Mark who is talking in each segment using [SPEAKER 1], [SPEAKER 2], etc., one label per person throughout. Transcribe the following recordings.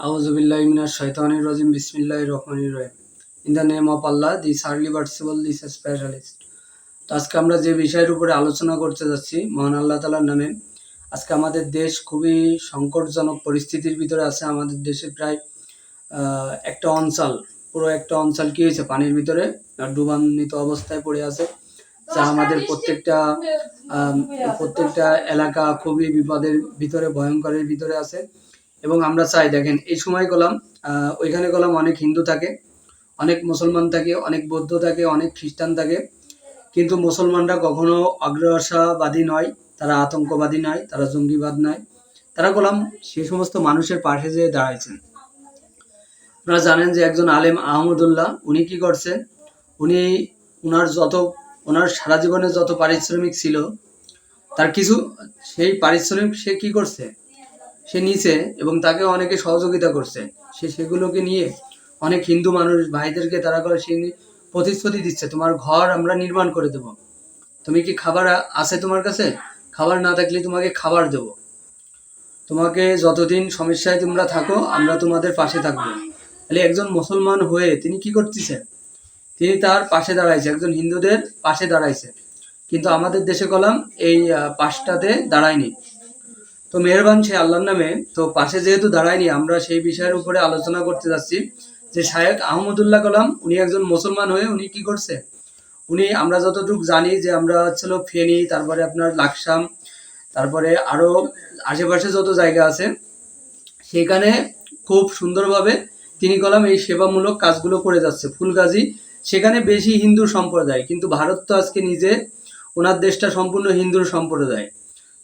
[SPEAKER 1] Auzubillahi minash shaitanir rajim. Bismillahir rahmanir rahim. In the name of Allah, the Surely Merciful, the Specialist. তো আজকে আমরা যে বিষয়ের উপরে আলোচনা করতে যাচ্ছি মহান আল্লাহ তালার নামে আজকে আমাদের দেশ খুবই সংকটজনক পরিস্থিতির ভিতরে আছে আমাদের দেশে প্রায় একটা অঞ্চল পুরো একটা অঞ্চল কি হয়েছে পানির ভিতরে ডুবান্বিত অবস্থায় পড়ে আছে যা আমাদের প্রত্যেকটা প্রত্যেকটা এলাকা খুবই বিপদের ভিতরে ভয়ঙ্করের ভিতরে আছে এবং আমরা চাই দেখেন এই সময় গেলাম আহ, ওইখানে গেলাম অনেক হিন্দু থাকে অনেক মুসলমান থাকে অনেক বৌদ্ধ থাকে অনেক খ্রিস্টান থাকে কিন্তু মুসলমানরা কখনো অগ্রসাবাদী নয় তারা আতঙ্কবাদী নয় তারা জঙ্গিবাদ নয় তারা গোলাম সে সমস্ত মানুষের পাশে যেয়ে দাঁড়াইছেন। আপনারা জানেন যে একজন আলেম আহমদুল্লাহ উনি কি করছেন? উনি উনার যত ওনার সারা জীবনে যত পারিশ্রমিক ছিল তার কিছু সেই পারিশ্রমিক সে কি করছে? সে নিছে এবং তাকে অনেকে সহযোগিতা করছে। সে সেগুলোকে নিয়ে অনেক হিন্দু মানুষ ভাইদেরকে তারা করে, সে প্রতিশ্রুতি দিচ্ছে, তোমার ঘর আমরা নির্মাণ করে দেব। তুমি কি খাবার আছে তোমার কাছে? খাবার না থাকলে তোমাকে খাবার দেব। তোমাকে যতদিন সমস্যায় তোমরা থাকো, আমরা তোমাদের পাশে থাকব। তাহলে একজন মুসলমান হয়ে তিনি কি করতেছেন? তিনি তার পাশে দাঁড়াইছে, একজন হিন্দুদের পাশে দাঁড়াইছে। কিন্তু আমাদের দেশে কলাম এই পাশটাতে দাঁড়ায়নি। তো মেহরবান সে আল্লাহর নামে, তো পাশে যেহেতু দাঁড়ায়নি, আমরা সেই বিষয়ের উপরে আলোচনা করতে যাচ্ছি। যে শায়েক আহমদুল্লাহ কালাম, উনি একজন মুসলমান হয়ে উনি কি করছে? উনি আমরা যতটুকু জানি যে আমরা ছিল ফেনী, তারপরে আপনার লাকসাম, তারপরে আরও আশেপাশে যত জায়গা আছে, সেখানে খুব সুন্দরভাবে তিনি কলাম এই সেবামূলক কাজগুলো করে যাচ্ছে ফুলগাজী সেখানে বেশি হিন্দু সম্প্রদায়, কিন্তু ভারত তো আজকে নিজে, ওনার দেশটা সম্পূর্ণ হিন্দু সম্প্রদায়।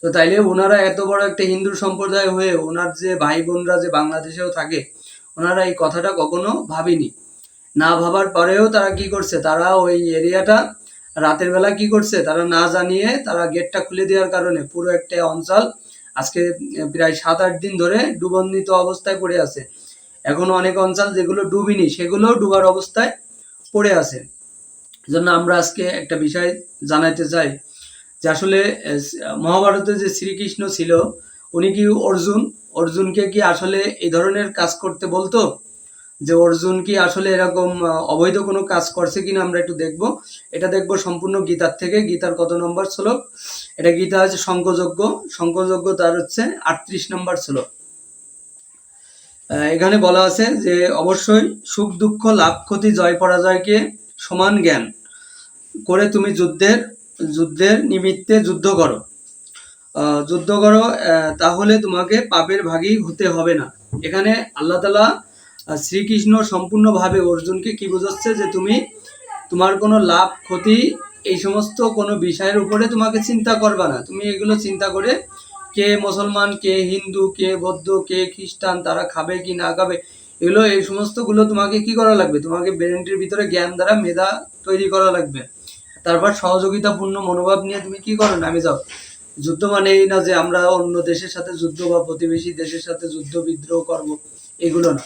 [SPEAKER 1] তো তাইলে ওনারা এত বড় একটা হিন্দু সম্প্রদায় হয়ে ওনার যে ভাই বোনরা যে বাংলাদেশেও থাকে, ওনারা এই কথাটা কখনো ভাবেনি। না ভাবার পরেও তারা কি করছে, তারা ওই এরিয়াটা রাতের বেলা কি করছে, তারা না জানিয়ে তারা গেটটা খুলে দেওয়ার কারণে পুরো একটা অঞ্চল আজকে প্রায় সাত আট দিন ধরে ডুবন্দিত অবস্থায় পড়ে আছে। এখনও অনেক অঞ্চল যেগুলো ডুবিনি সেগুলো ডুবার অবস্থায় পড়ে আছে। জন্য আমরা আজকে একটা বিষয় জানাইতে চাই যে আসলে মহাভারতে যে শ্রীকৃষ্ণ ছিল, উনি কি অর্জুন? অর্জুনকে কি আসলে এই ধরনের কাজ করতে বলতো? যে অর্জুন কি আসলে এরকম অবৈধ কোনো কাজ করছে কিনা আমরা একটু দেখব। এটা দেখব সম্পূর্ণ গীতার থেকে, গীতার কত নম্বর শ্লোক? এটা গীতা হচ্ছে শঙ্কযজ্ঞ। শঙ্কযজ্ঞ তার হচ্ছে আটত্রিশ নম্বর শ্লোক। এখানে বলা আছে যে, অবশ্যই সুখ দুঃখ লাভ ক্ষতি জয় পরাজয়কে সমান জ্ঞান। করে তুমি যুদ্ধের যুদ্ধের নিমিত্তে যুদ্ধ করো। যুদ্ধ করো তাহলে তোমাকে পাপের ভাগী হতে হবে না। এখানে আল্লাহ তালা শ্রীকৃষ্ণ সম্পূর্ণভাবে অর্জুনকে কি বোঝাচ্ছে যে তুমি, তোমার কোনো লাভ, ক্ষতি, এই সমস্ত কোনো বিষয়ের উপরে তোমাকে চিন্তা করবা না। তুমি এগুলো চিন্তা করে কে মুসলমান, কে হিন্দু, কে বৌদ্ধ, কে খ্রিস্টান, তারা খাবে কি না খাবে, এগুলো, এই সমস্তগুলো তোমাকে কি করা লাগবে? তোমাকে ব্রেনটির ভিতরে জ্ঞান দ্বারা মেধা তৈরি করা লাগবে। তারপর সহযোগিতাপূর্ণ মনোভাব নিয়ে তুমি কি করো? নামে যাও। যুদ্ধ মানে এই না যে আমরা অন্য দেশের সাথে যুদ্ধ বা প্রতিবেশী দেশের সাথে যুদ্ধ, বিদ্রোহ করব, এগুলো না।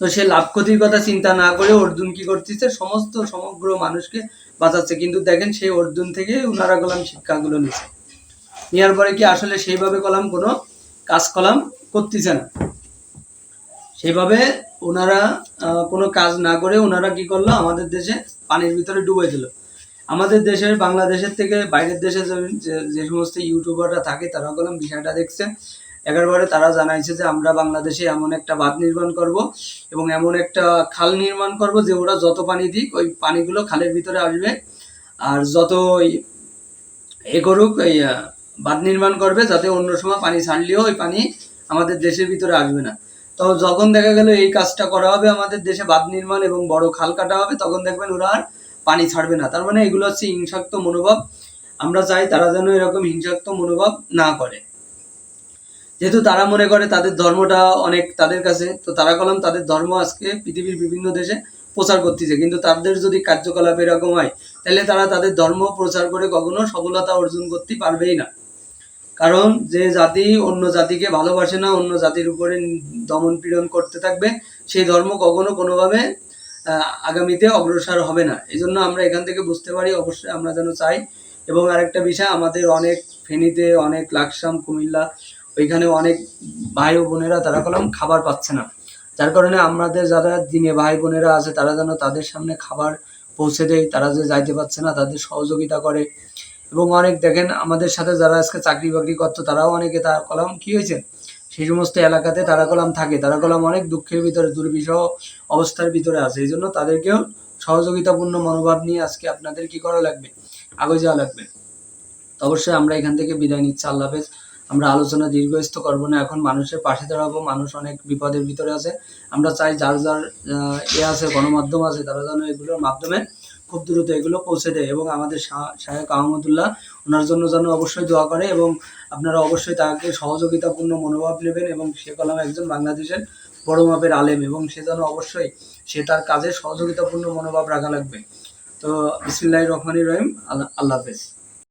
[SPEAKER 1] তো সে লাভ ক্ষতির কথা চিন্তা না করে অর্জুন কি করতেছে? সমস্ত সমগ্র মানুষকে বাঁচাচ্ছে। কিন্তু দেখেন সেই অর্জুন থেকে ওনারা কলাম শিক্ষাগুলো নিচ্ছে নেওয়ার পরে কি আসলে সেইভাবে কলাম কোনো কাজ কলাম করতেছে না। সেইভাবে ওনারা কোনো কাজ না করে ওনারা কি করল? আমাদের দেশে পানির ভিতরে ডুবে দিল। আমাদের দেশের, বাংলাদেশের থেকে বাইরের দেশে যে- সমস্ত ইউটিউবাররা থাকে, তারা কলম বিষয়টা দেখছে এগারোবারে তারা জানাইছে যে, আমরা বাংলাদেশে এমন একটা বাঁধ নির্মাণ করব এবং এমন একটা খাল নির্মাণ করব যে, ওরা যত পানি দিক, ওই পানিগুলো খালের ভিতরে আসবে। আর যত এ করুক, এই বাঁধ নির্মাণ করবে, যাতে অন্য সময় পানি ছাড়লেও ওই পানি আমাদের দেশের ভিতরে আসবে না। তো যখন দেখা গেল এই কাজটা করা হবে আমাদের দেশে বাঁধ নির্মাণ এবং বড় খাল কাটা হবে, তখন দেখবেন ওরা আর পানি ছাড়বে না। তার মানে এগুলো হচ্ছে হিংসাত্মক মনোভাব। আমরা চাই তারা যেন এরকম হিংসাত্মক মনোভাব না করে। যেহেতু তারা মনে করে তাদের ধর্মটা অনেক তাদের কাছে, তো তারা কলম তাদের ধর্ম আজকে পৃথিবীর বিভিন্ন দেশে প্রচার করতেছে। কিন্তু তাদের যদি কার্যকলাপ এরকম হয়, তাহলে তারা তাদের ধর্ম প্রচার করে কখনো সফলতা অর্জন করতে পারবেই না। কারণ যে জাতি অন্য জাতিকে ভালোবাসে না, অন্য জাতির উপরে দমন পীড়ন করতে থাকবে, সেই ধর্ম কখনো কোনোভাবে আগামীতে অগ্রসর হবে না। এই জন্য আমরা এখান থেকে বুঝতে পারি, অবশ্যই আমরা যেন চাই। এবং আরেকটা বিষয়, আমাদের অনেক ফেনীতে অনেক লাকসাম, কুমিল্লা, ওইখানে অনেক ভাই ও বোনেরা তারা কলম খাবার পাচ্ছে না। যার কারণে আমাদের যারা দিনে ভাই বোনেরা আছে, তারা যেন তাদের সামনে খাবার পৌঁছে দেয়, তারা যে যাইতে পারছে না, তাদের সহযোগিতা করে। এবং অনেক দেখেন আমাদের সাথে যারা আজকে চাকরি বাকরি করতো, তারাও অনেকে তারা কলম কি হয়েছে? সেই সমস্ত এলাকাতে তারা কলম থাকে। তারা কলম অনেক দুঃখের ভিতরে, দুর্বিষহ অবস্থার ভিতরে আছে। এই জন্য তাদেরকেও সহযোগিতাপূর্ণ মনোভাব নিয়ে আজকে আপনাদের কি করা লাগবে? আগে যাওয়া লাগবে। অবশ্যই আমরা এখান থেকে বিদায় নিচ্ছি। আল্লাহ হাফেজ। আমরা আলোচনা দীর্ঘস্থ করব না। এখন মানুষের পাশে দাঁড়াবো। মানুষ অনেক বিপদের ভিতরে আছে। আমরা চাই যার যার এ আছে, গণমাধ্যম আছে, তারা যেন এগুলোর মাধ্যমে খুব দ্রুত এগুলো পৌঁছে দেয় এবং আমাদের শাহেক আহমদুল্লাহ ওনার জন্য যেন অবশ্যই দোয়া করে এবং আপনারা অবশ্যই তাকে সহযোগিতাপূর্ণ মনোভাব নেবেন এবং সে কলম একজন বাংলাদেশের বড় মাপের আলেম এবং সে যেন অবশ্যই সে তার কাজে সহযোগিতাপূর্ণ মনোভাব রাখা লাগবে। তো বিসমিল্লাহ রহমানির রহিম। আল্লাহ হাফেজ।